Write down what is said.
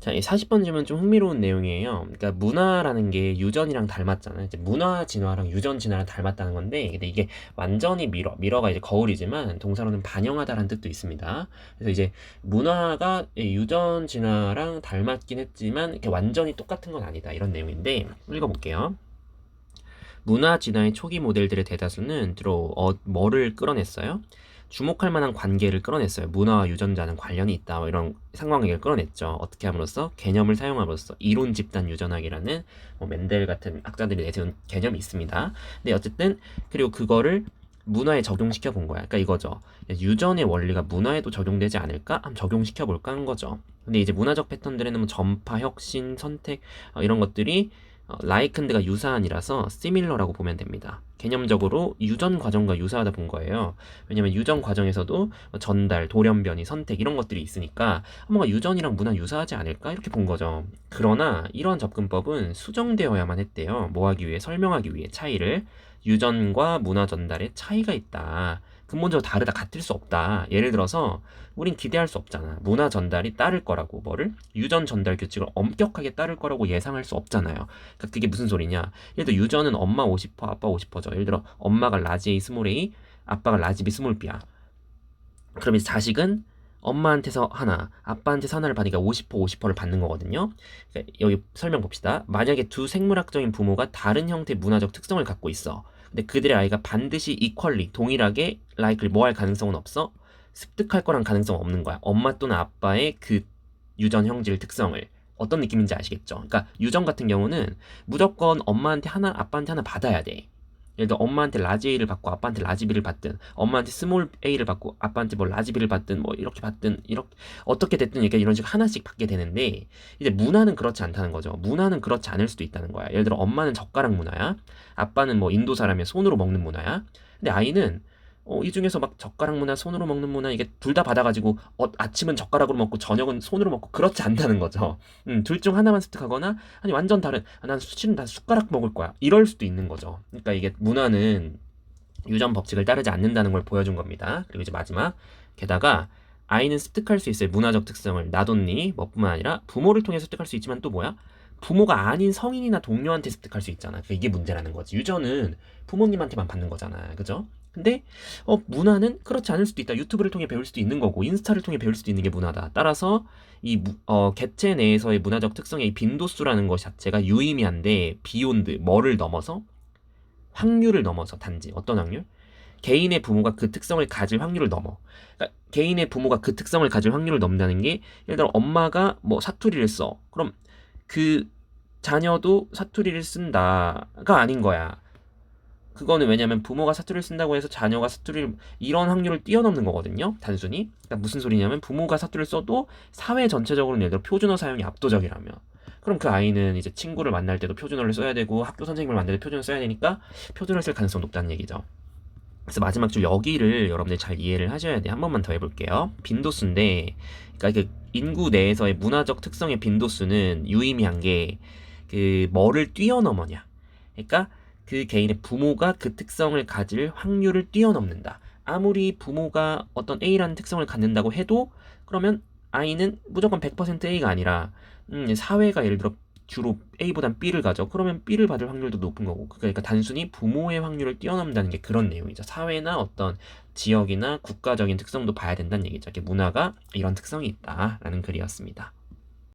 자, 이 40번 질문 좀 흥미로운 내용이에요. 그러니까 문화라는 게 유전이랑 닮았잖아요. 이제 문화 진화랑 유전 진화랑 닮았다는 건데, 근데 이게 완전히 미러, 미러가 이제 거울이지만 동사로는 반영하다라는 뜻도 있습니다. 그래서 이제 문화가 이 유전 진화랑 닮았긴 했지만 이렇게 완전히 똑같은 건 아니다. 이런 내용인데 읽어볼게요. 문화 진화의 초기 모델들의 대다수는 주로 어, 뭐를 끌어냈어요? 주목할 만한 관계를 끌어냈어요. 문화와 유전자는 관련이 있다. 뭐 이런 상관관계를 끌어냈죠. 어떻게 함으로써 개념을 사용함으로써 이론 집단 유전학이라는 뭐 맨델 같은 학자들이 내세운 개념이 있습니다. 근데 어쨌든 그리고 그거를 문화에 적용시켜 본 거야. 그러니까 이거죠. 유전의 원리가 문화에도 적용되지 않을까? 한번 적용시켜 볼까 한 거죠. 근데 이제 문화적 패턴들에는 뭐 전파, 혁신, 선택 어, 이런 것들이 어, 라이큰드가 유사한이라서 시밀러라고 보면 됩니다. 개념적으로 유전 과정과 유사하다 본 거예요. 왜냐면 유전 과정에서도 뭐 전달, 돌연변이, 선택 이런 것들이 있으니까 뭔가 유전이랑 문화 유사하지 않을까 이렇게 본 거죠. 그러나 이러한 접근법은 수정되어야만 했대요. 뭐 하기 위해 설명하기 위해 차이를 유전과 문화 전달에 차이가 있다. 근본적으로 다르다 같을 수 없다. 예를 들어서 우린 기대할 수 없잖아. 문화 전달이 따를 거라고 뭐를 유전 전달 규칙을 엄격하게 따를 거라고 예상할 수 없잖아요. 그러니까 그게 무슨 소리냐? 예를 들어 유전은 엄마 50%, 아빠 50%죠. 예를 들어 엄마가 라지 A 스몰 A, 아빠가 라지 B 스몰 B야. 이제 자식은 엄마한테서 하나, 아빠한테서 하나를 받으니까 50% 50%를 받는 거거든요. 그러니까 여기 설명 봅시다. 만약에 두 생물학적인 부모가 다른 형태의 문화적 특성을 갖고 있어. 근데 그들의 아이가 반드시 이퀄리 동일하게 라이크를 뭐 할 가능성은 없어? 습득할 거란 가능성 없는 거야. 엄마 또는 아빠의 그 유전 형질 특성을 어떤 느낌인지 아시겠죠? 그러니까 유전 같은 경우는 무조건 엄마한테 하나, 아빠한테 하나 받아야 돼. 예를 들어 엄마한테 라지 A를 받고 아빠한테 라지 B를 받든 엄마한테 스몰 A를 받고 아빠한테 뭐 라지 B를 받든 뭐 이렇게 받든 이렇게 어떻게 됐든 이렇게 이런 식으로 하나씩 받게 되는데 이제 문화는 그렇지 않다는 거죠. 문화는 그렇지 않을 수도 있다는 거야. 예를 들어 엄마는 젓가락 문화야. 아빠는 뭐 인도 사람이야. 손으로 먹는 문화야. 근데 아이는 어, 이 중에서 막 젓가락 문화, 손으로 먹는 문화 이게 둘 다 받아가지고 어, 아침은 젓가락으로 먹고 저녁은 손으로 먹고 그렇지 않다는 거죠. 음, 둘 중 하나만 습득하거나 아니 완전 다른 아, 난 수치는 다 숟가락 먹을 거야 이럴 수도 있는 거죠. 그러니까 이게 문화는 유전 법칙을 따르지 않는다는 걸 보여준 겁니다. 그리고 이제 마지막 게다가 아이는 습득할 수 있어요. 문화적 특성을 나돈니 뭐뿐만 아니라 부모를 통해 습득할 수 있지만 또 뭐야? 부모가 아닌 성인이나 동료한테 습득할 수 있잖아. 그러니까 이게 문제라는 거지. 유전은 부모님한테만 받는 거잖아. 그죠? 근데 어 문화는 그렇지 않을 수도 있다. 유튜브를 통해 배울 수도 있는 거고 인스타를 통해 배울 수도 있는 게 문화다. 따라서 이 무, 어, 개체 내에서의 문화적 특성의 이 빈도수라는 것 자체가 유의미한데 비욘드 뭐를 넘어서 확률을 넘어서 단지 어떤 확률? 개인의 부모가 그 특성을 가질 확률을 넘어. 그러니까 개인의 부모가 그 특성을 가질 확률을 넘다는 게 예를 들어 엄마가 뭐 사투리를 써. 그럼 그 자녀도 사투리를 쓴다가 아닌 거야. 그거는 왜냐면 부모가 사투리를 쓴다고 해서 자녀가 사투리를 이런 확률을 뛰어넘는 거거든요. 단순히. 그러니까 무슨 소리냐면 부모가 사투리를 써도 사회 전체적으로는 예를 들어 표준어 사용이 압도적이라면 그럼 그 아이는 이제 친구를 만날 때도 표준어를 써야 되고 학교 선생님을 만날 때 표준어 써야 되니까 표준어를 쓸 가능성이 높다는 얘기죠. 그래서 마지막 줄 여기를 여러분들 잘 이해를 하셔야 돼. 한 번만 더 해볼게요. 빈도수인데, 그러니까 그 인구 내에서의 문화적 특성의 빈도수는 유의미한 게 그 뭐를 뛰어넘어냐. 그러니까 그 개인의 부모가 그 특성을 가질 확률을 뛰어넘는다. 아무리 부모가 어떤 A라는 특성을 갖는다고 해도 그러면 아이는 무조건 100% A가 아니라 음, 사회가 예를 들어 주로 A보단 B를 가져. 그러면 B를 받을 확률도 높은 거고. 그러니까 단순히 부모의 확률을 뛰어넘는다는 게 그런 내용이죠. 사회나 어떤 지역이나 국가적인 특성도 봐야 된다는 얘기죠. 문화가 이런 특성이 있다라는 글이었습니다.